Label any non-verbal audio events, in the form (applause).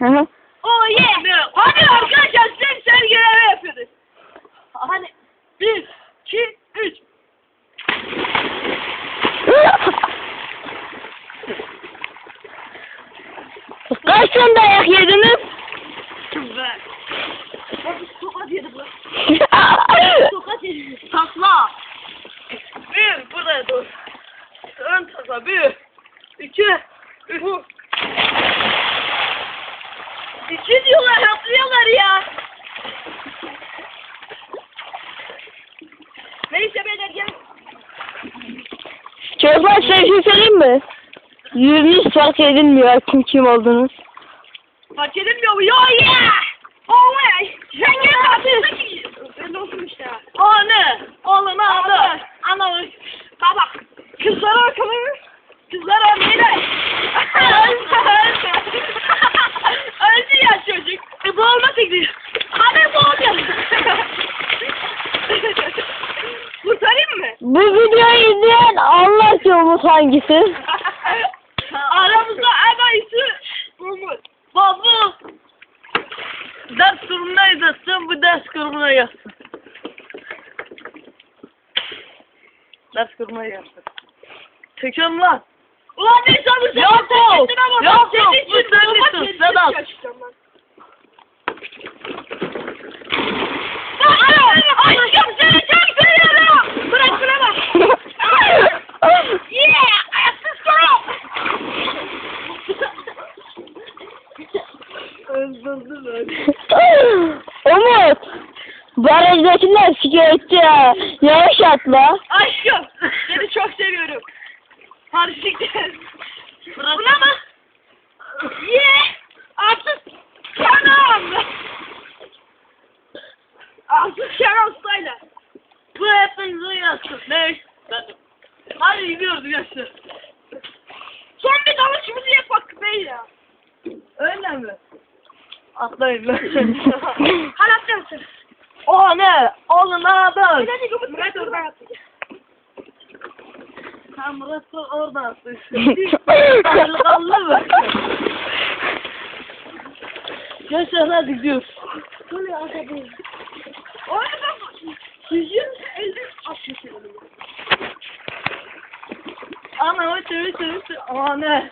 Oh yeah. Hadi arkadaşlar sen sen yapıyoruz. Hadi. Bir, iki, üç. Kaç tane dayak yediniz? Abi tokat yedi bu. (laughs) Tokat yedi. Takla. Bir, buraya dur. Ön takla. Bir, iki, üç. İki diyorlar, yapıyorlar ya. Neyse beyler gel. Çocuklar size bir şey söyleyeyim mi? Yüzünüz fark edilmiyor kim kim oldunuz. Fark edilmiyor mu? Yo yeah! Oh yeah! Sen gel. Ben de olsun işte. Ne? Oğlum abi. Ana baba. Kızlara bakalım. Kızlara neyle? (laughs) Kurtarayım mı? Bu videoyu izleyen Allah ki Umut hangisi? (laughs) Aramızda en iyisi Umut. Baba. Ders grubuna yazsın, bu ders grubuna yazsın. Ders grubuna yazsın. Çekiyorum lan. Ulan ne sanırsın? Yok yok. Yok yok. Bu sen misin? Sedat. Aşkım seni çok seviyorum. Bırak şuna bak. Yeah! Ayaksız girl! Öldürdü beni. (laughs) Umut. Barajdakiler şikayetçi ya. Yavaş atla. Aşkım seni çok seviyorum. Hadi siktir. Buna mı? Yeah! Artık Kenan! Artık Kenan Stayla. Bu hepinizi yazsın. Ne? Hadi gidiyoruz gençler. Son bir dalışımızı yapak beyler. Öyle mi? Atlayın lan. (laughs) Hadi atlayın. O ne? Oğlum ne haber? Murat oradan atlayacak. Ha Murat da oradan atlayacak. (laughs) Kallı mı? Gençler hadi gidiyoruz. Böyle atlayın. Orada sizin elde atlayın. Ana öte öte öte. Ana.